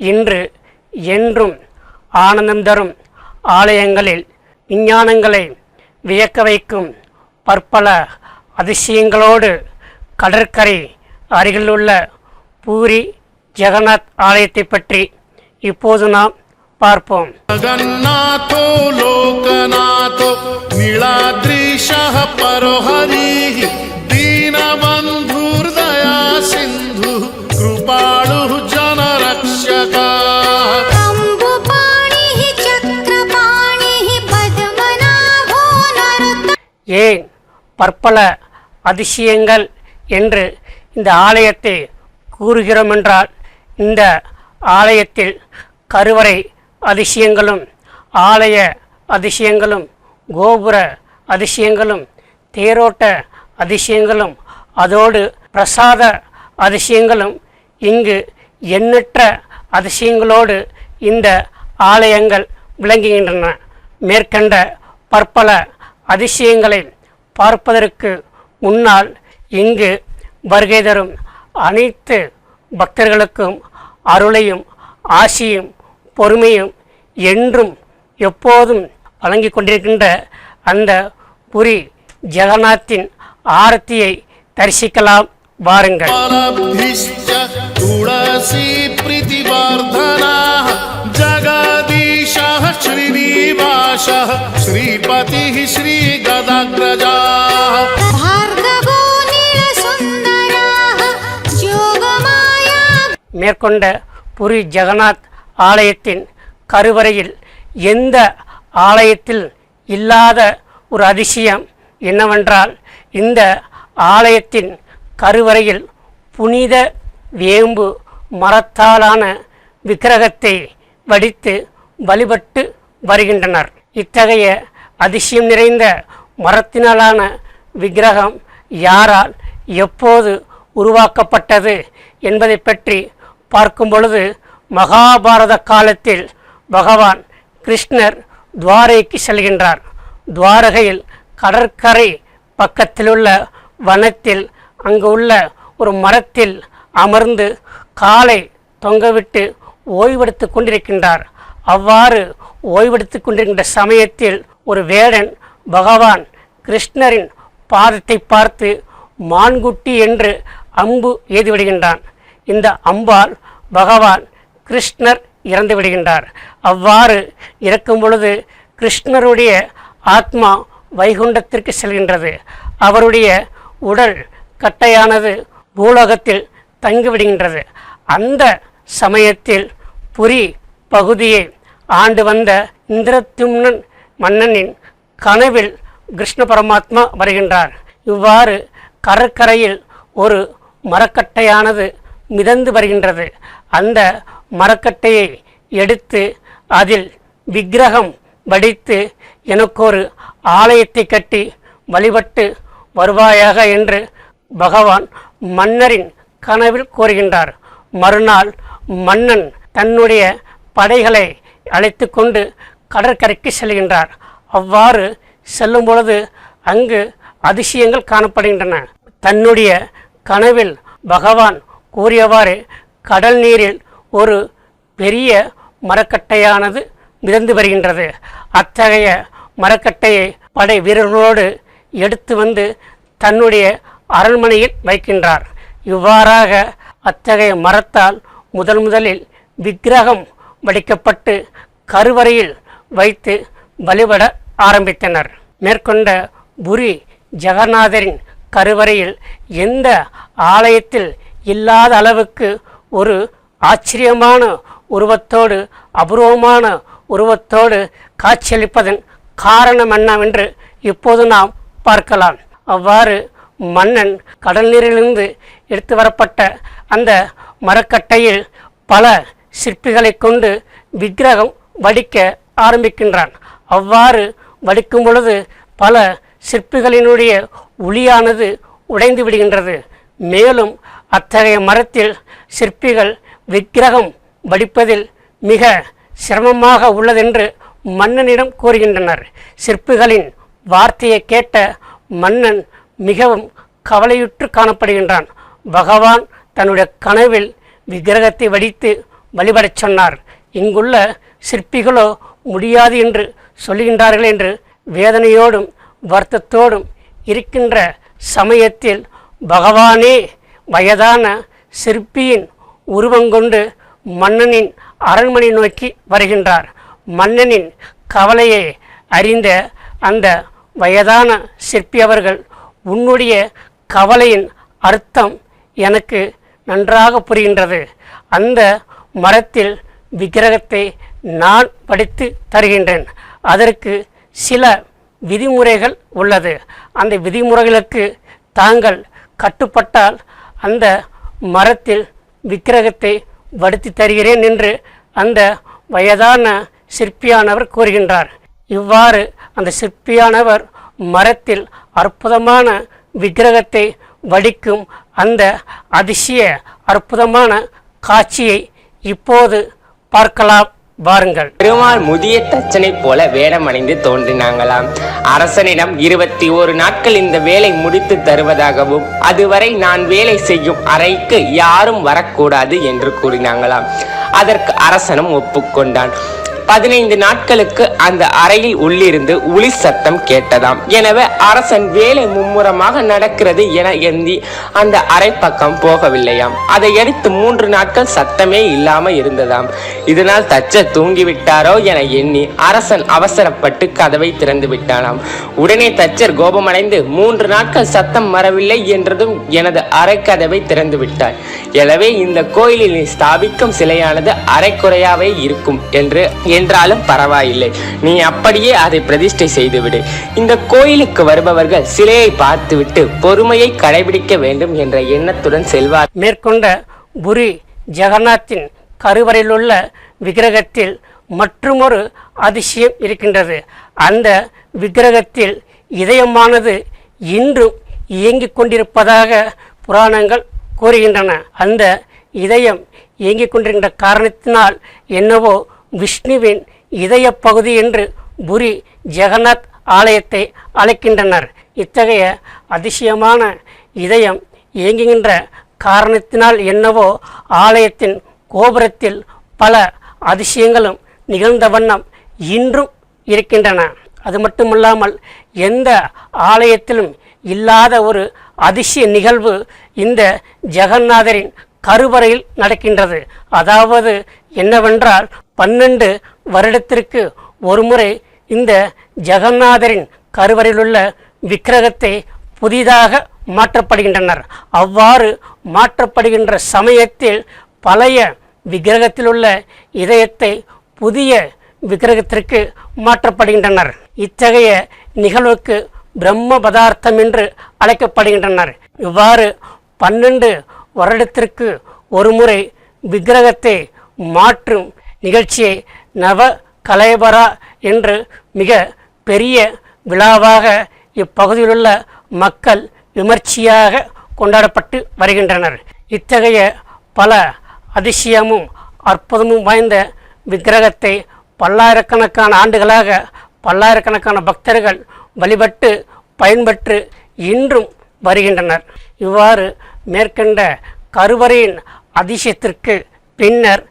இன்று என்றும் ஆனந்தம் தரும் ஆலயங்களில் விஞ்ஞானங்களை வியக்க வைக்கும் பற்பல அதிசயங்களோடு கடற்கரை அருகிலுள்ள பூரி ஜெகநாத் ஆலயத்தை பற்றி இப்போது நாம் பார்ப்போம். ஜகநாதோ லோகநாதோ நிலாத்ரிஷ பரோஹரீஹி ஏன் பற்பல அதிசயங்கள் என்று இந்த ஆலயத்தை கூறுகிறோமென்றால் இந்த ஆலயத்தில் கருவறை அதிசயங்களும் ஆலய அதிசயங்களும் கோபுர அதிசயங்களும் தேரோட்ட அதிசயங்களும் அதோடு பிரசாத அதிசயங்களும் இங்கு எண்ணற்ற அதிசயங்களோடு இந்த ஆலயங்கள் விளங்குகின்றன. மேற்கண்ட பற்பல அதிசயங்களை பார்ப்பதற்கு முன்னால் இங்கு வருகை தரும் அனைத்து பக்தர்களுக்கும் அருளையும் ஆசியும் பொறுமையும் என்றும் எப்போதும் வழங்கி கொண்டிருக்கின்ற அந்த புரி ஜெகநாத்தின் ஆரத்தியை தரிசிக்கலாம் வாருங்கள். துளசி பிரிதிவர்தனா ஜகா श्रीनिवासः श्रीपतिः श्रीगदाग्रजाः भार्गवो नीलसुन्दराः योगमाया மேற்கொண்ட புரி ஜெகநாத் ஆலயத்தின் கருவறையில் எந்த ஆலயத்தில் இல்லாத ஒரு அதிசயம் என்னவென்றால் இந்த ஆலயத்தின் கருவறையில் புனித வேம்பு மரத்தாலான விக்கிரகத்தை வடித்து வழிபட்டு வருகின்றனர். இத்தகைய அதிசயம் நிறைந்த மரத்தினாலான விக்கிரகம் யாரால் எப்போது உருவாக்கப்பட்டது என்பதை பற்றி பார்க்கும் பொழுது மகாபாரத காலத்தில் பகவான் கிருஷ்ணர் துவாரைக்கு செல்கின்றார். துவாரகையில் கடற்கரை பக்கத்திலுள்ள வனத்தில் அங்கு உள்ள ஒரு மரத்தில் அமர்ந்து காலை தொங்கவிட்டு ஓய்வெடுத்து கொண்டிருக்கின்றார். அவ்வாறு ஓய்வெடுத்து கொண்டிருக்கின்ற சமயத்தில் ஒரு வேடன் பகவான் கிருஷ்ணரின் பாதத்தை பார்த்து மான்குட்டி என்று அம்பு எய்து விடுகின்றான். இந்த அம்பால் பகவான் கிருஷ்ணர் இறந்து விடுகின்றார். அவ்வாறு இறக்கும் பொழுது கிருஷ்ணருடைய ஆத்மா வைகுண்டத்திற்கு செல்கின்றது. அவருடைய உடல் கட்டையானது பூலோகத்தில் தங்கிவிடுகின்றது. அந்த சமயத்தில் புரி பகுதியை ஆண்டு வந்த இந்திரத்யும்னன் மன்னனின் கனவில் கிருஷ்ண பரமாத்மா வருகின்றார். இவ்வாறு கடற்கரையில் ஒரு மரக்கட்டையானது மிதந்து வருகின்றது. அந்த மரக்கட்டையை எடுத்து அதில் விக்கிரகம் வடித்து எனக்கொரு ஆலயத்தை கட்டி வழிபட்டு வருவாயாக என்று பகவான் மன்னரின் கனவில் கூறுகின்றார். மறுநாள் மன்னன் தன்னுடைய படைகளை அழைத்து கொண்டு கடற்கரைக்கு செல்கின்றார். அவ்வாறு செல்லும் பொழுது அங்கு அதிசயங்கள் காணப்படுகின்றன. தன்னுடைய கனவில் பகவான் கூறியவாறு கடல் நீரில் ஒரு பெரிய மரக்கட்டையானது மிதந்து வருகின்றது. அத்தகைய மரக்கட்டையை படை வீரர்களோடு எடுத்து வந்து தன்னுடைய அரண்மனையில் வைக்கின்றார். இவ்வாறாக அத்தகைய மரத்தால் முதல் முதலில் விக்கிரகம் வடிக்கப்பட்டு கருவறையில் வைத்து வழிபட ஆரம்பித்தனர். மேற்கொண்ட புரி ஜெகநாதரின் கருவறையில் எந்த ஆலயத்தில் இல்லாத அளவுக்கு ஒரு ஆச்சரியமான உருவத்தோடு அபூர்வமான உருவத்தோடு காட்சியளிப்பதன் காரணம் என்னவென்று இப்போது நாம் பார்க்கலாம். அவ்வாறு மன்னன் கடல் நீரிலிருந்து எடுத்து வரப்பட்ட அந்த மரக்கட்டையில் பல சிற்பிகளை கொண்டு விக்கிரகம் வடிக்க ஆரம்பிக்கின்றான். அவ்வாறு வடிக்கும் பொழுது பல சிற்பிகளினுடைய ஒளியானது உடைந்து விடுகின்றது. மேலும் அத்தகைய மரத்தில் சிற்பிகள் விக்கிரகம் வடிப்பதில் மிக சிரமமாக உள்ளதென்று மன்னனிடம் கூறுகின்றனர். சிற்பிகளின் வார்த்தையை கேட்ட மன்னன் மிகவும் கவலையுற்று காணப்படுகின்றான். பகவான் தன்னுடைய கனவில் விக்கிரகத்தை வடித்து வழிபடச் சொன்னார். இங்குள்ள சிற்பிகளோ முடியாது என்று சொல்லுகின்றார்கள் என்று வேதனையோடும் வருத்தத்தோடும் இருக்கின்ற சமயத்தில் பகவானே வயதான சிற்பியின் உருவங்கொண்டு மன்னனின் அரண்மனை நோக்கி வருகின்றார். மன்னனின் கவலையை அறிந்த அந்த வயதான சிற்பி அவர்கள் உன்னுடைய கவலையின் அர்த்தம் எனக்கு நன்றாக புரிகின்றது. அந்த மரத்தில் விக்கிரகத்தை நான் படித்து தருகின்றேன். அதற்கு சில விதிமுறைகள் உள்ளது. அந்த விதிமுறைகளுக்கு தாங்கள் கட்டுப்பட்டால் அந்த மரத்தில் விக்கிரகத்தை வடுத்தி தருகிறேன் என்று அந்த வயதான சிற்பியானவர் கூறுகின்றார். இவ்வாறு அந்த சிற்பியானவர் மரத்தில் அற்புதமான விக்கிரகத்தை வடிக்கும் அந்த அதிசய அற்புதமான காட்சியை இப்போது பார்க்கலாம் வாருங்கள். பெருமாள் முதிய தச்சனை போல வேடமடைந்து தோன்றினாங்களாம். அரசனிடம் இருபத்தி ஒரு நாட்கள் இந்த வேலை முடித்து தருவதாகவும் அதுவரை நான் வேலை செய்யும் அறைக்கு யாரும் வரக்கூடாது என்று கூறினாங்களாம். அதற்கு அரசனும் ஒப்புக்கொண்டான். பதினைந்து நாட்களுக்கு அந்த அறையில் உள்ளிருந்து ஒளி சத்தம் கேட்டதாம். எனவே அரசன் வேலை மும்முரமாக நடக்கிறது என எண்ணி அந்த அறை பக்கம் போகவில்லையாம். அதை அடுத்து மூன்று நாட்கள் சத்தமே இல்லாம இருந்ததாம். இதனால் தச்சர் தூங்கிவிட்டாரோ என எண்ணி அரசன் அவசரப்பட்டு கதவை திறந்து விட்டானாம். உடனே தச்சர் கோபமடைந்து மூன்று நாட்கள் சத்தம் வரவில்லை என்றதும் எனது அறை கதவை திறந்து விட்டார். எனவே இந்த கோயிலில் ஸ்தாபிக்கும் சிலையானது அரைக்குறையாவே இருக்கும் என்று என்றாலும் பரவாயில்லை. நீ அப்படியே அதை பிரதிஷ்டை செய்துவிடு. இந்த கோயிலுக்கு வருபவர்கள் சிலையை பார்த்துவிட்டு பொறுமையை கடைபிடிக்க வேண்டும் என்ற எண்ணத்துடன் செல்வார். மேற்கொண்ட புரி ஜெகநாத்தின் கருவறையிலுள்ள விக்கிரகத்தில் மற்றுமொரு அதிசயம் இருக்கின்றது. அந்த விக்கிரகத்தில் இதயமானது இன்றும் இயங்கிக் கொண்டிருப்பதாக புராணங்கள் கூறுகின்றன. அந்த இதயம் இயங்கிக் கொண்டிருக்கின்ற காரணத்தினால் என்னவோ விஷ்ணுவின் இதய பகுதி என்று புரி ஜெகநாத் ஆலயத்தை அழைக்கின்றனர். இத்தகைய அதிசயமான இதயம் இயங்குகின்ற காரணத்தினால் என்னவோ ஆலயத்தின் கோபுரத்தில் பல அதிசயங்களும் நிகழ்ந்த வண்ணம் இன்றும் இருக்கின்றன. அது மட்டுமல்லாமல் எந்த ஆலயத்திலும் இல்லாத ஒரு அதிசய நிகழ்வு இந்த ஜெகநாதரின் கருவறையில் நடக்கின்றது. அதாவது என்னவென்றால் பன்னெண்டு வருடத்திற்கு ஒருமுறை இந்த ஜெகநாதரின் கருவறையிலுள்ள விக்கிரகத்தை புதிதாக மாற்றப்படுகின்றனர். அவ்வாறு மாற்றப்படுகின்ற சமயத்தில் பழைய விக்கிரகத்தில் உள்ள இதயத்தை புதிய விக்கிரகத்திற்கு மாற்றப்படுகின்றனர். இத்தகைய நிகழ்வுக்கு பிரம்ம பதார்த்தம் என்று அழைக்கப்படுகின்றனர். இவ்வாறு பன்னெண்டு வருடத்திற்கு ஒருமுறை விக்கிரகத்தை மாற்றும் நிகழ்ச்சியை நவ கலைபரா என்று மிக பெரிய விழாவாக இப்பகுதியிலுள்ள மக்கள் விமர்சையாக கொண்டாடப்பட்டு வருகின்றனர். இத்தகைய பல அதிசயமும் அற்புதமும் வாய்ந்த விக்கிரகத்தை பல்லாயிரக்கணக்கான ஆண்டுகளாக பல்லாயிரக்கணக்கான பக்தர்கள் வழிபட்டு பயன்பெற்று இன்றும் வருகின்றனர். இவ்வாறு மேற்கண்ட கருவறையின் அதிசயத்திற்கு பின்னர்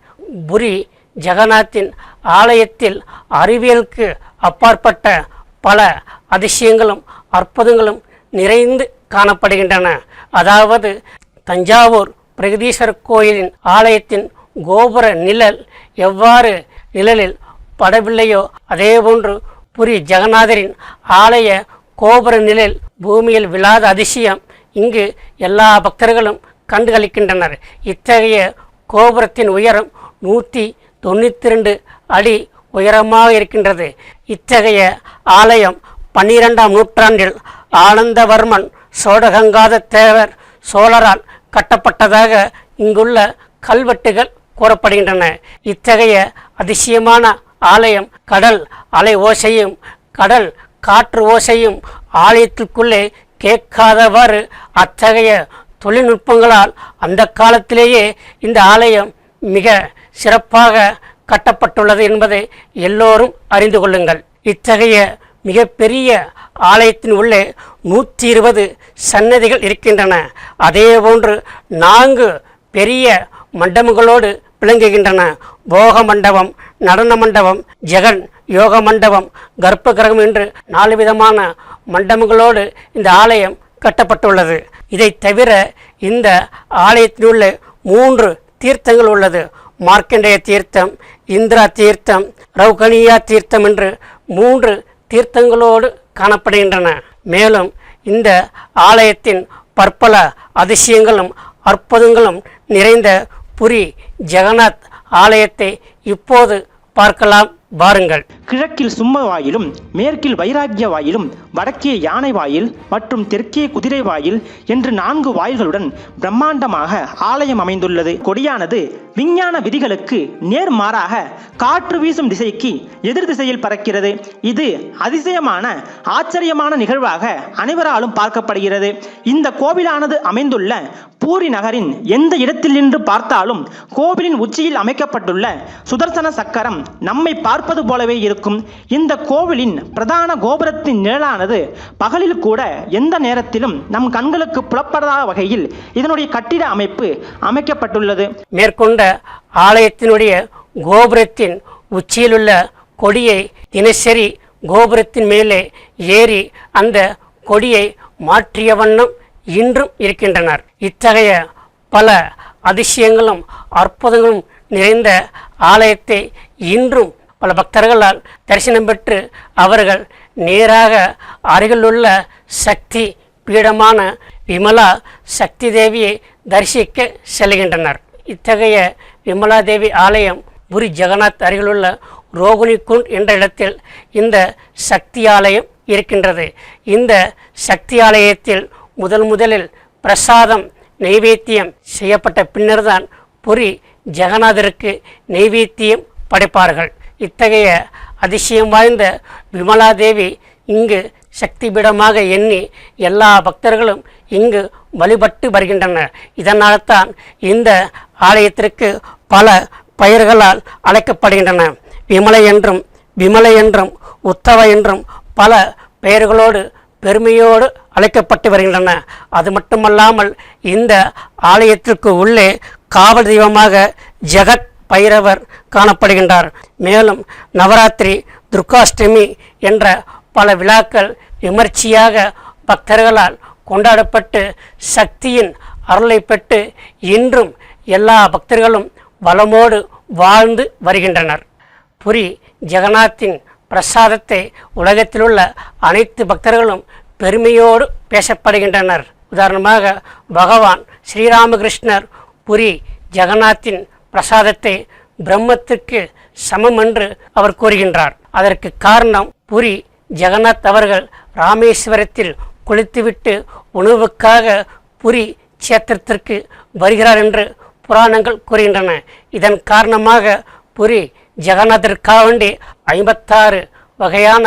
புரி ஜெகநாத்தின் ஆலயத்தில் அறிவியலுக்கு அப்பாற்பட்ட பல அதிசயங்களும் அற்புதங்களும் நிறைந்து காணப்படுகின்றன. அதாவது தஞ்சாவூர் பிரகதீஸ்வரர் கோயிலின் ஆலயத்தின் கோபுர நிழல் எவ்வாறு நிழலில் படவில்லையோ அதேபோன்று புரி ஜெகநாதரின் ஆலய கோபுர நிழல் பூமியில் விழாத அதிசயம் இங்கு எல்லா பக்தர்களும் கண்டுகளிக்கின்றனர். இத்தகைய கோபுரத்தின் உயரம் நூற்றி தொண்ணூற்றி ரெண்டு அடி உயரமாக இருக்கின்றது. இத்தகைய ஆலயம் பன்னிரெண்டாம் நூற்றாண்டில் ஆனந்தவர்மன் சோடகங்காத தேவர் சோழரால் கட்டப்பட்டதாக இங்குள்ள கல்வெட்டுகள் கூறப்படுகின்றன. இத்தகைய அதிசயமான ஆலயம் கடல் அலை ஓசையும் கடல் காற்று ஓசையும் ஆலயத்திற்குள்ளே கேட்காதவாறு அத்தகைய தொழில்நுட்பங்களால் அந்த காலத்திலேயே இந்த ஆலயம் மிக சிறப்பாக கட்டப்பட்டுள்ளது என்பதை எல்லோரும் அறிந்து கொள்ளுங்கள். இத்தகைய மிகப்பெரிய ஆலயத்தின் உள்ளே நூற்றி இருபது சன்னதிகள் இருக்கின்றன அதேபோன்று நான்கு பெரிய மண்டபங்களோடு விளங்குகின்றன. போக மண்டபம் நடன மண்டபம் ஜெகன் யோக மண்டபம் கர்ப்ப கிரகம் என்று நாலு விதமான மண்டபங்களோடு இந்த ஆலயம் கட்டப்பட்டுள்ளது. இதை தவிர இந்த ஆலயத்திலுள்ள மூன்று தீர்த்தங்கள் உள்ளது. மார்க்கண்டேய தீர்த்தம் இந்திரா தீர்த்தம் ரவுகனியா தீர்த்தம் என்று மூன்று தீர்த்தங்களோடு காணப்படுகின்றன. மேலும் இந்த ஆலயத்தின் பற்பல அதிசயங்களும் அற்புதங்களும் நிறைந்த புரி ஜெகநாத் ஆலயத்தை இப்போது பார்க்கலாம் பாருங்கள். கிழக்கில் சும்ம வாயிலும் மேற்கில் வைராக்கிய வாயிலும் வடக்கே யானை வாயில் மற்றும் தெற்கே குதிரை வாயில் என்று நான்கு வாயில்களுடன் பிரம்மாண்டமாக ஆலயம் அமைந்துள்ளது. கொடியானது விஞ்ஞான விதிகளுக்கு நேர்மாறாக காற்று வீசும் திசைக்கு எதிர் திசையில் பறக்கிறது. இது அதிசயமான ஆச்சரியமான நிகழ்வாக அனைவராலும் பார்க்கப்படுகிறது. இந்த கோவிலானது அமைந்துள்ள பூரி நகரின் எந்த இடத்தில் நின்று பார்த்தாலும் கோவிலின் உச்சியில் அமைக்கப்பட்டுள்ள சுதர்சன சக்கரம் நம்மை பார்ப்பது போலவே இருக்கும் இந்த கோவிலின் பிரதான கோபுரத்தின் நிழலானது பகலில் கூட எந்த நேரத்திலும் நம் கண்களுக்கு புலப்படாத வகையில் இதனுடைய கட்டிட அமைப்பு அமைக்கப்பட்டுள்ளது. மேற்கொண்ட ஆலயத்தினுடைய கோபுரத்தின் உச்சியிலுள்ள கொடியை தினசரி கோபுரத்தின் மேலே ஏறி அந்த கொடியை மாற்றிய வண்ணம் இன்றும் இருக்கின்றனர். இத்தகைய பல அதிசயங்களும் அற்புதங்களும் நிறைந்த ஆலயத்தை இன்றும் பல பக்தர்களால் தரிசனம் பெற்று அவர்கள் நேராக அருகிலுள்ள சக்தி பீடமான விமலா சக்தி தேவியை தரிசிக்க செல்கின்றனர். இத்தகைய விமலா தேவி ஆலயம் புரி ஜெகநாத் அருகிலுள்ள ரோகுனிகுண்ட் என்ற இடத்தில் இந்த சக்தி ஆலயம் இருக்கின்றது. இந்த சக்தி ஆலயத்தில் முதல் முதலில் பிரசாதம் நைவேத்தியம் செய்யப்பட்ட பின்னர்தான் புரி ஜெகநாதருக்கு நைவேத்தியம் படைப்பார்கள். இத்தகைய அதிசயம் வாய்ந்த விமலாதேவி இங்கு சக்தி பீடமாக எண்ணி எல்லா பக்தர்களும் இங்கு வழிபட்டு வருகின்றனர். இதனால்தான் இந்த ஆலயத்திற்கு பல பெயர்களால் அழைக்கப்படுகின்றன. விமலை என்றும் விமலை என்றும் உத்தவ என்றும் பல பெயர்களோடு பெருமையோடு அழைக்கப்பட்டு வருகின்றன. அது மட்டுமல்லாமல் இந்த ஆலயத்திற்கு உள்ளே காவல் தெய்வமாக ஜெகத் பைரவர் காணப்படுகின்றார். மேலும் நவராத்திரி துர்காஷ்டமி என்ற பல விழாக்கள் விமர்சையாக பக்தர்களால் கொண்டாடப்பட்டு சக்தியின் அருளை பெற்று இன்றும் எல்லா பக்தர்களும் வளமோடு வாழ்ந்து வருகின்றனர். புரி ஜெகநாத்தின் பிரசாதத்தை உலகத்திலுள்ள அனைத்து பக்தர்களும் பெருமையோடு பேசப்படுகின்றனர். உதாரணமாக பகவான் ஸ்ரீராமகிருஷ்ணர் புரி ஜெகநாத்தின் பிரசாதத்தை பிரம்மத்துக்கு சமம் என்று அவர் கூறுகின்றார். அதற்கு காரணம் புரி. ஜெகநாத் அவர்கள் ராமேஸ்வரத்தில் குளித்துவிட்டு உணவுக்காக புரி சேத்திரத்திற்கு வருகிறார் என்று புராணங்கள் கூறுகின்றன. இதன் காரணமாக புரி ஜெகநாதருக்காக வேண்டி ஐம்பத்தாறு வகையான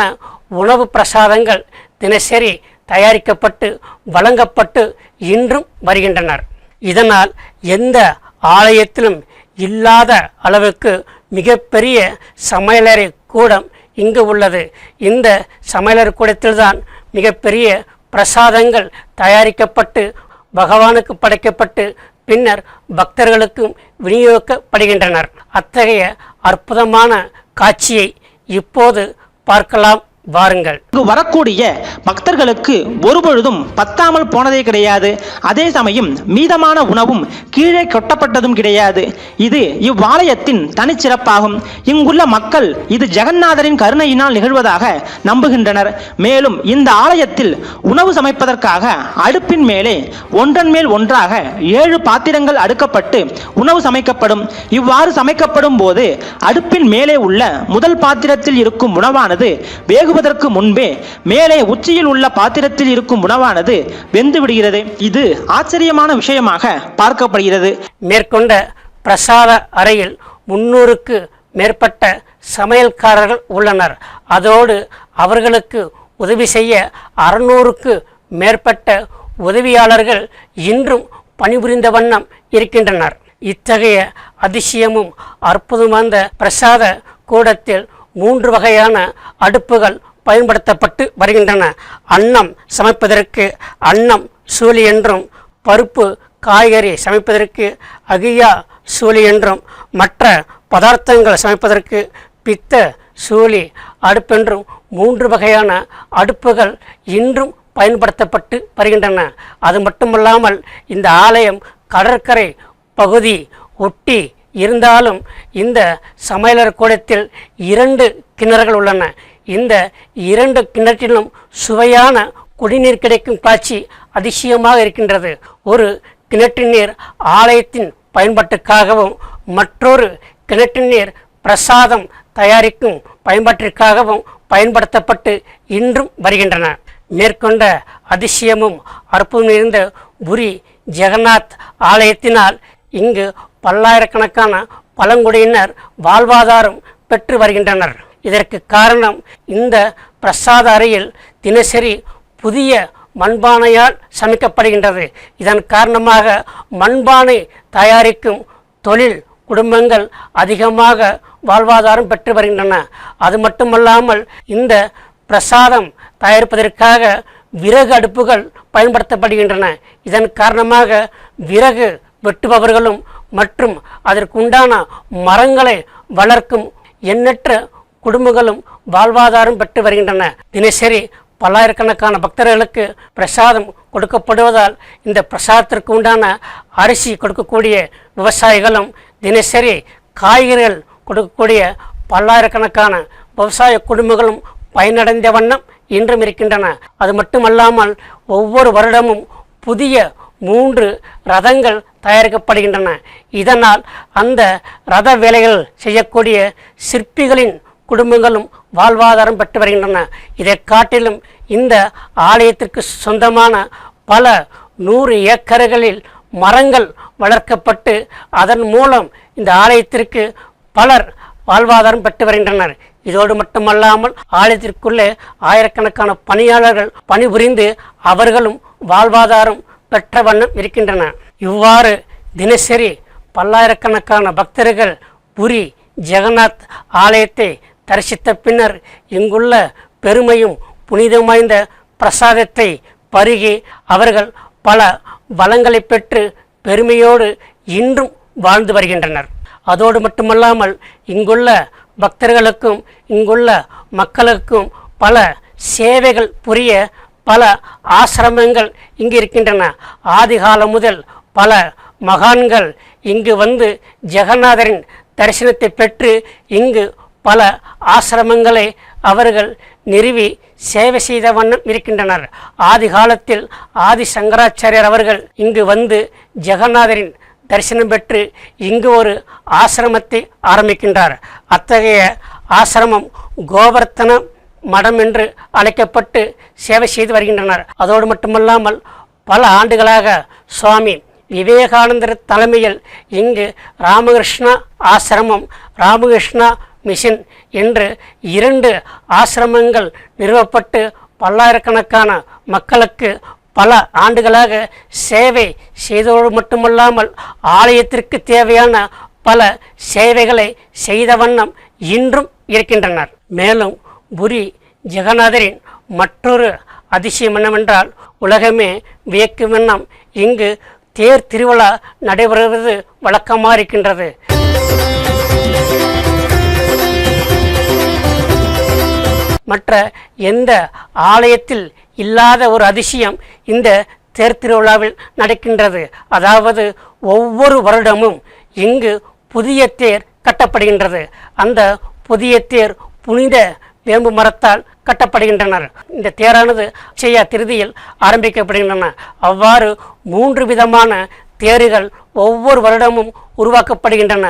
உணவு பிரசாதங்கள் தினசரி தயாரிக்கப்பட்டு வழங்கப்பட்டு இன்றும் வருகின்றனர். இதனால் எந்த ஆலயத்திலும் இல்லாத அளவுக்கு மிகப்பெரிய சமையலறை கூடம் இங்கு உள்ளது. இந்த சமையலறை கூடத்தில்தான் மிகப்பெரிய பிரசாதங்கள் தயாரிக்கப்பட்டு பகவானுக்கு படைக்கப்பட்டு பின்னர் பக்தர்களுக்கும் விநியோகிக்கப்படுகின்றனர். அத்தகைய அற்புதமான காட்சியை இப்போது பார்க்கலாம். வாருங்கள். இங்கு வரக்கூடிய பக்தர்களுக்கு ஒருபொழுதும் பத்தாமல் போனதே கிடையாது. அதே சமயம் மீதமான உணவும் கீழே கொட்டப்பட்டதும் கிடையாது. இது இவ்வாலயத்தின் தனிச்சிறப்பாகும். இங்குள்ள மக்கள் இது ஜெகநாதரின் கருணையினால் நிகழ்வதாக நம்புகின்றனர். மேலும் இந்த ஆலயத்தில் உணவு சமைப்பதற்காக அடுப்பின் மேலே ஒன்றன் மேல் ஒன்றாக ஏழு பாத்திரங்கள் அடுக்கப்பட்டு உணவு சமைக்கப்படும். இவ்வாறு சமைக்கப்படும் போது அடுப்பின் மேலே உள்ள முதல் பாத்திரத்தில் இருக்கும் உணவானது வேகுவதற்கு முன்பே மேலே உச்சியில் உள்ள பாத்திரத்தில் இருக்கும் உணவானது வெந்து விடுகிறது. இது ஆச்சரியமான விஷயமாக பார்க்கப்படுகிறது. மேற்கொண்ட பிரசாத அறையில் முன்னூறுக்கு மேற்பட்ட சமையல்காரர்கள் உள்ளனர். அதோடு அவர்களுக்கு உதவி செய்ய அறுநூறுக்கு மேற்பட்ட உதவியாளர்கள் இன்றும் பணிபுரிந்த வண்ணம் இருக்கின்றனர். இத்தகைய அதிசயமும் அற்புதமான பிரசாத கூடத்தில் மூன்று வகையான அடுப்புகள் பயன்படுத்தப்பட்டு வருகின்றன. அன்னம் சமைப்பதற்கு அன்னம் சூழி என்றும் பருப்பு காய்கறி சமைப்பதற்கு அகியா சூழி என்றும் மற்ற பதார்த்தங்கள் சமைப்பதற்கு பித்த சூழி அடுப்பென்றும் மூன்று வகையான அடுப்புகள் இன்றும் பயன்படுத்தப்பட்டு வருகின்றன. அது மட்டுமல்லாமல் இந்த ஆலயம் கடற்கரை பகுதி ஒட்டி இருந்தாலும் இந்த சமையலர் கூடத்தில் இரண்டு கிணறுகள் உள்ளன. இந்த இரண்டு கிணற்றிலும் சுவையான குடிநீர் கிடைக்கும் காட்சி அதிசயமாக இருக்கின்றது. ஒரு கிணற்று நீர் ஆலயத்தின் பயன்பாட்டுக்காகவும் மற்றொரு கிணற்று நீர் பிரசாதம் தயாரிக்கும் பயன்பாட்டிற்காகவும் பயன்படுத்தப்பட்டு இன்றும் வருகின்றன. மேற்கொண்ட அதிசயமும் அற்புதம் இருந்த புரி ஜெகநாத் ஆலயத்தினால் இங்கு பல்லாயிரக்கணக்கான பழங்குடியினர் வாழ்வாதாரம் பெற்று வருகின்றனர். இதற்கு காரணம் இந்த பிரசாத அறையில் தினசரி புதிய மண்பானையால் சமைக்கப்படுகின்றது. இதன் காரணமாக மண்பானை தயாரிக்கும் தொழில் குடும்பங்கள் அதிகமாக வாழ்வாதாரம் பெற்று வருகின்றன. அது மட்டுமல்லாமல் இந்த பிரசாதம் தயாரிப்பதற்காக விறகு அடுப்புகள் பயன்படுத்தப்படுகின்றன. இதன் காரணமாக விறகு வெட்டுபவர்களும் மற்றும் அதற்குண்டான மரங்களை வளர்க்கும் எண்ணற்ற குடும்பங்களும் வாழ்வாதாரம் பெற்று வருகின்றன. தினசரி பல்லாயிரக்கணக்கான பக்தர்களுக்கு பிரசாதம் கொடுக்கப்படுவதால் இந்த பிரசாதத்திற்கு உண்டான அரிசி கொடுக்கக்கூடிய விவசாயிகளும் தினசரி காய்கறிகள் கொடுக்கக்கூடிய பல்லாயிரக்கணக்கான விவசாய குடும்பங்களும் பயனடைந்த வண்ணம் இன்றும் இருக்கின்றன. அது மட்டுமல்லாமல் ஒவ்வொரு வருடமும் புதிய மூன்று ரதங்கள் தயாரிக்கப்படுகின்றன. இதனால் அந்த ரத வேலைகள் செய்யக்கூடிய சிற்பிகளின் குடும்பங்களும் வாழ்வாதாரம் பெற்று வருகின்றன. இதை காட்டிலும் இந்த ஆலயத்திற்கு சொந்தமான பல நூறு ஏக்கர்களில் மரங்கள் வளர்க்கப்பட்டு அதன் மூலம் இந்த ஆலயத்திற்கு பலர் வாழ்வாதாரம் பெற்று வருகின்றனர். இதோடு மட்டுமல்லாமல் ஆலயத்திற்குள்ளே ஆயிரக்கணக்கான பணியாளர்கள் பணிபுரிந்து அவர்களும் வாழ்வாதாரம் பெற்ற வண்ணம் இருக்கின்றன. இவ்வாறு தினசரி பல்லாயிரக்கணக்கான பக்தர்கள் புரி ஜெகநாத் ஆலயத்தை தரிசித்த பின்னர் இங்குள்ள பெருமையும் புனிதம் வாய்ந்த பிரசாதத்தை பருகி அவர்கள் பல வளங்களை பெற்று பெருமையோடு இன்றும் வாழ்ந்து வருகின்றனர். அதோடு மட்டுமல்லாமல் இங்குள்ள பக்தர்களுக்கும் இங்குள்ள மக்களுக்கும் பல சேவைகள் புரிய பல ஆசிரமங்கள் இங்கு இருக்கின்றன. ஆதிகாலம் முதல் பல மகான்கள் இங்கு வந்து ஜெகநாதரின் தரிசனத்தை பெற்று இங்கு பல ஆசிரமங்களை அவர்கள் நிறுவி சேவை செய்த வண்ணம் இருக்கின்றனர். ஆதி காலத்தில் ஆதி சங்கராச்சாரியர் அவர்கள் இங்கு வந்து ஜெகநாதரின் தரிசனம் பெற்று இங்கு ஒரு ஆசிரமத்தை ஆரம்பிக்கின்றார். அத்தகைய ஆசிரமம் கோவர்த்தன மடம் என்று அழைக்கப்பட்டு சேவை செய்து வருகின்றனர். அதோடு மட்டுமல்லாமல் பல ஆண்டுகளாக சுவாமி விவேகானந்தர் தலைமையில் இங்கு ராமகிருஷ்ணா ஆசிரமம் ராமகிருஷ்ணா மிஷன் என்று இரண்டு ஆசிரமங்கள் நிறுவப்பட்டு பல்லாயிரக்கணக்கான மக்களுக்கு பல ஆண்டுகளாக சேவை செய்ததோடு மட்டுமல்லாமல் ஆலயத்திற்கு தேவையான பல சேவைகளை செய்த வண்ணம் இன்றும் இருக்கின்றனர். மேலும் புரி ஜெகநாதரின் மற்றொரு அதிசயம் என்னவென்றால் உலகமே வியக்கும் வண்ணம் இங்கு தேர் திருவிழா நடைபெறுவது வழக்கமாக இருக்கின்றது. மற்ற எந்த ஆலயத்தில் இல்லாத ஒரு அதிசயம் இந்த தேர் திருவிழாவில் நடக்கின்றது. அதாவது ஒவ்வொரு வருடமும் இங்கு புதிய தேர் கட்டப்படுகின்றது. அந்த புதிய தேர் புனித வேம்பு மரத்தால் கட்டப்படுகின்றனர். இந்த தேரானது செய்ய திருதியில் ஆரம்பிக்கப்படுகின்றன. அவ்வாறு மூன்று விதமான தேர்கள் ஒவ்வொரு வருடமும் உருவாக்கப்படுகின்றன.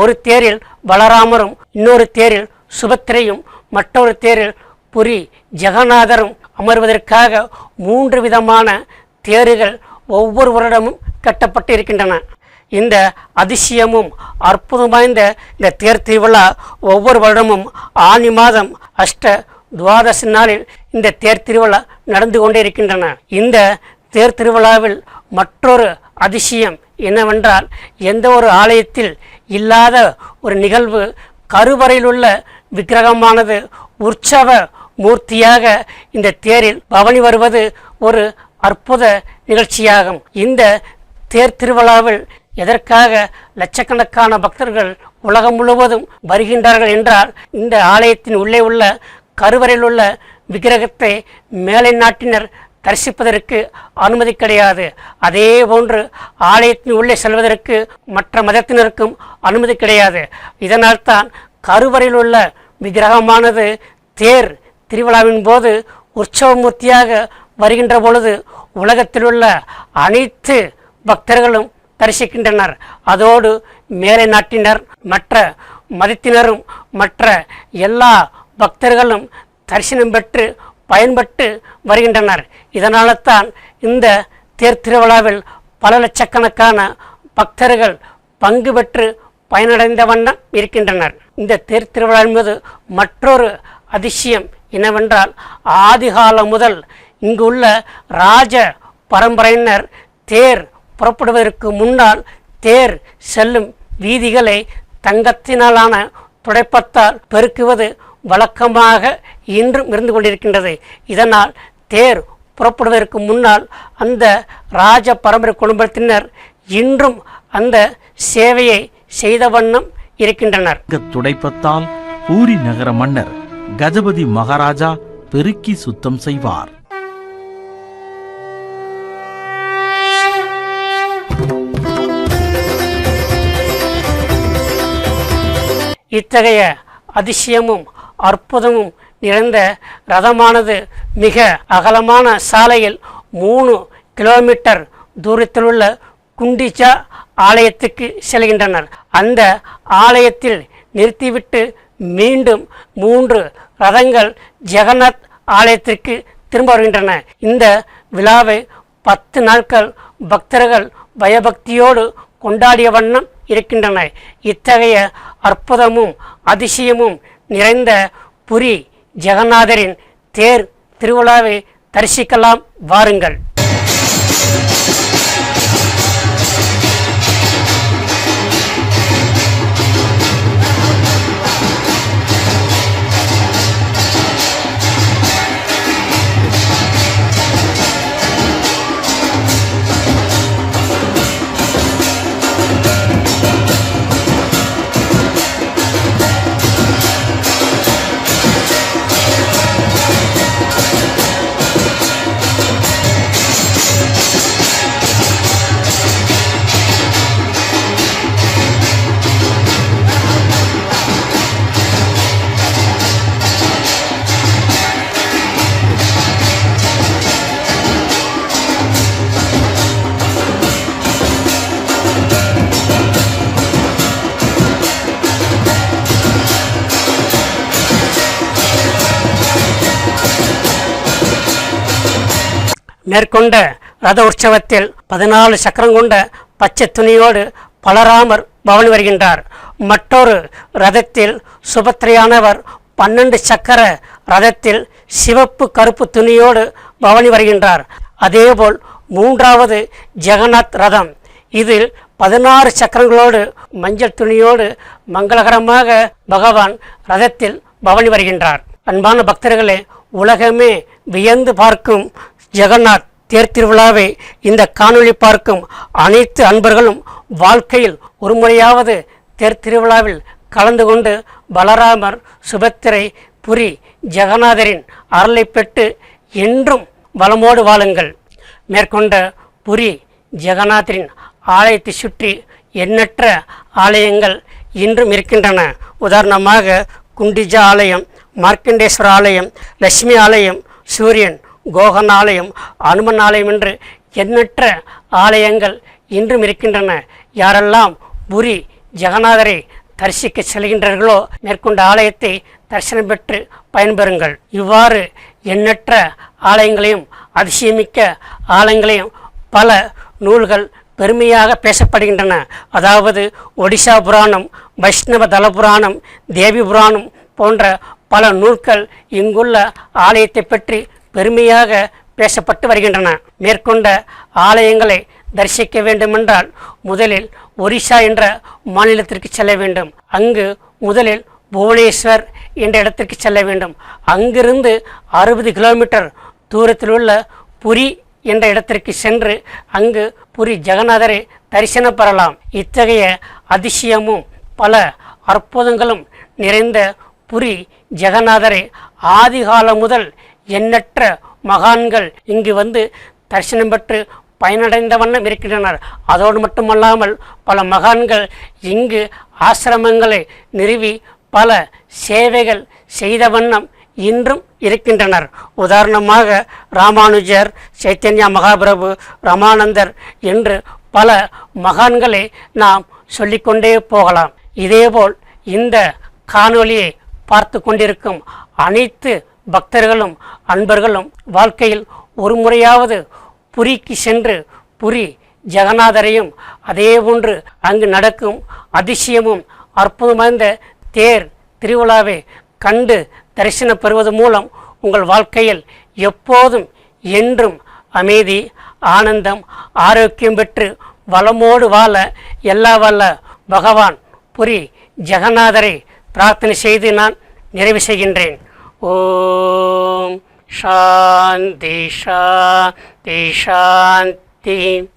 ஒரு தேரில் பலராமரும் இன்னொரு தேரில் சுபத்திரையும் மற்றொரு தேரில் புரி ஜெகநாதரும் அமர்வதற்காக மூன்று விதமான தேர்கள் ஒவ்வொரு வருடமும் கட்டப்பட்டு இருக்கின்றன இந்த அதிசயமும் அற்புதம் வாய்ந்த இந்த தேர் திருவிழா ஒவ்வொரு வருடமும் ஆனி மாதம் அஷ்ட துவாதசி நாளில் இந்த தேர் திருவிழா நடந்து கொண்டே இருக்கின்றன. இந்த தேர் திருவிழாவில் மற்றொரு அதிசயம் என்னவென்றால் எந்த ஒரு ஆலயத்தில் இல்லாத ஒரு நிகழ்வு கருவறையில் உள்ள விக்கிரகமானது உற்சவ மூர்த்தியாக இந்த தேரில் பவனி வருவது ஒரு அற்புத நிகழ்ச்சியாகும். இந்த தேர் திருவிழாவில் எதற்காக லட்சக்கணக்கான பக்தர்கள் உலகம் முழுவதும் வருகின்றார்கள் என்றால் இந்த ஆலயத்தின் உள்ளே உள்ள கருவறையில் உள்ள விக்கிரகத்தை மேலை நாட்டினர் தரிசிப்பதற்கு அனுமதி கிடையாது. அதே போன்று ஆலயத்தின் உள்ளே செல்வதற்கு மற்ற மதத்தினருக்கும் அனுமதி கிடையாது. இதனால் தான் கருவறையில் உள்ள விக்கிரகமானது தேர் திருவிழாவின் போது உற்சவமூர்த்தியாக வருகின்ற பொழுது உலகத்தில் உள்ள அனைத்து பக்தர்களும் தரிசிக்கின்றனர். அதோடு மேலை நாட்டினர் மற்ற மதத்தினரும் மற்ற எல்லா பக்தர்களும் தரிசனம் பெற்று பயன்பட்டு வருகின்றனர். இதனால தான் இந்த தேர் திருவிழாவில் பல லட்சக்கணக்கான பக்தர்கள் பங்கு பெற்று பயனடைந்த வண்ணம் இருக்கின்றனர். இந்த தேர் திருவிழா என்பது மற்றொரு அதிசயம் என்னவென்றால் ஆதிகாலம் முதல் இங்கு உள்ள ராஜ பரம்பரையினர் தேர் புறப்படுவதற்கு முன்னால் தேர் செல்லும் வீதிகளை தங்கத்தினாலான துடைப்பத்தால் பெருக்குவது வழக்கமாக இன்றும் இருந்து கொண்டிருக்கின்றது. இதனால் தேர் புறப்படுவதற்கு முன்னால் அந்த ராஜ பரம்பரை குடும்பத்தினர் இன்றும் அந்த சேவையை செய்த வண்ணம் இருக்கின்றனர். துடைப்பத்தால் பூரி நகர மன்னர் கஜபதி மகாராஜா பெருக்கி சுத்தம் செய்வார். இத்தகைய அதிசயமும் அற்புதமும் நிறைந்த ரதமானது மிக அகலமான சாலையில் மூணு கிலோமீட்டர் தூரத்திலுள்ள குண்டிச்சா ஆலயத்துக்கு செல்கின்றனர். அந்த ஆலயத்தில் நிறுத்திவிட்டு மீண்டும் மூன்று ரதங்கள் ஜெகநாத் ஆலயத்திற்கு திரும்ப வருகின்றன. இந்த விழாவை பத்து நாட்கள் பக்தர்கள் பயபக்தியோடு கொண்டாடிய வண்ணம் இருக்கின்றன. இத்தகைய அற்புதமும் அதிசயமும் நிறைந்த புரி ஜெகநாதரின் தேர் திருவிழாவை தரிசிக்கலாம் வாருங்கள். மேற்கொண்ட ரத உற்சவத்தில் பதினாலு சக்கரம் கொண்ட பச்சை துணியோடு பலராமர் பவனி வருகின்றார். மற்றொரு ரதத்தில் சுபத்திரையானவர் பன்னெண்டு சக்கர ரதத்தில் சிவப்பு கருப்பு துணியோடு பவனி வருகின்றார். அதேபோல் மூன்றாவது ஜெகநாத் ரதம். இதில் பதினாறு சக்கரங்களோடு மஞ்சள் துணியோடு மங்களகரமாக பகவான் ரதத்தில் பவனி வருகின்றார். அன்பான பக்தர்களே உலகமே வியந்து பார்க்கும் ஜெகநாத் தேர் திருவிழாவை இந்த காணொளி பார்க்கும் அனைத்து அன்பர்களும் வாழ்க்கையில் ஒரு முறையாவது தேர் திருவிழாவில் கலந்து கொண்டு பலராமர் சுபத்திரை புரி ஜெகநாதரின் அருளை பெற்று என்றும் வளமோடு வாழுங்கள். மேற்கொண்ட புரி ஜெகநாதரின் ஆலயத்தை சுற்றி எண்ணற்ற ஆலயங்கள் இன்றும் இருக்கின்றன. உதாரணமாக குண்டிஜா ஆலயம் மார்க்கண்டேஸ்வர ஆலயம் லட்சுமி ஆலயம் சூரியன் கோகன் ஆலயம் அனுமன் ஆலயம் என்று எண்ணற்ற ஆலயங்கள் இன்றும் இருக்கின்றன. யாரெல்லாம் புரி ஜெகநாதரை தரிசிக்க செல்கின்றார்களோ மேற்கொண்ட ஆலயத்தை தரிசனம் பெற்று பயன்பெறுங்கள். இவ்வாறு எண்ணற்ற ஆலயங்களையும் அதிசயமிக்க ஆலயங்களையும் பல நூல்கள் பெருமையாக பேசப்படுகின்றன. அதாவது ஒடிசா புராணம் வைஷ்ணவ தல புராணம் தேவி புராணம் போன்ற பல நூல்கள் இங்குள்ள ஆலயத்தை பற்றி பெருமையாக பேசப்பட்டு வருகின்றன. மேற்கொண்ட ஆலயங்களை தரிசிக்க வேண்டுமென்றால் முதலில் ஒரிசா என்ற மாநிலத்திற்கு செல்ல வேண்டும். அங்கு முதலில் புவனேஸ்வர் என்ற இடத்திற்கு செல்ல வேண்டும். அங்கிருந்து அறுபது கிலோமீட்டர் தூரத்தில் உள்ள புரி என்ற இடத்திற்கு சென்று அங்கு புரி ஜெகநாதரை தரிசனம் பெறலாம். இத்தகைய அதிசயமும் பல அற்புதங்களும் நிறைந்த புரி ஜெகநாதரை ஆதிகாலம் முதல் எண்ணற்ற மகான்கள் இங்கு வந்து தரிசனம் பெற்று பயனடைந்த வண்ணம் இருக்கின்றனர். அதோடு மட்டுமல்லாமல் பல மகான்கள் இங்கு ஆசிரமங்களை நிறுவி பல சேவைகள் செய்த வண்ணம் இன்றும் இருக்கின்றனர். உதாரணமாக ராமானுஜர் சைத்தன்யா மகாபிரபு ரமானந்தர் என்று பல மகான்களை நாம் சொல்லிக்கொண்டே போகலாம். இதேபோல் இந்த காணொளியை பார்த்து கொண்டிருக்கும் அனைத்து பக்தர்களும் அன்பர்களும் வாழ்க்கையில் ஒரு முறையாவது புரிக்கு சென்று புரி ஜெகநாதரையும் அதேபோன்று அங்கு நடக்கும் அதிசயமும் அற்புதமாய்ந்த தேர் திருவிழாவை கண்டு தரிசனம் பெறுவது மூலம் உங்கள் வாழ்க்கையில் எப்போதும் என்றும் அமைதி ஆனந்தம் ஆரோக்கியம் பெற்று வளமோடு வாழ எல்லா வல்ல பகவான் புரி ஜெகநாதரை பிரார்த்தனை செய்து நான் நிறைவு செய்கின்றேன். ॐ शान्ति शान्ति शान्ति।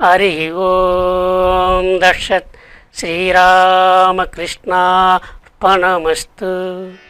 शान्तिशान्शान्तिं ॐ दशत् श्रीरामकृष्णार्पणमस्तु।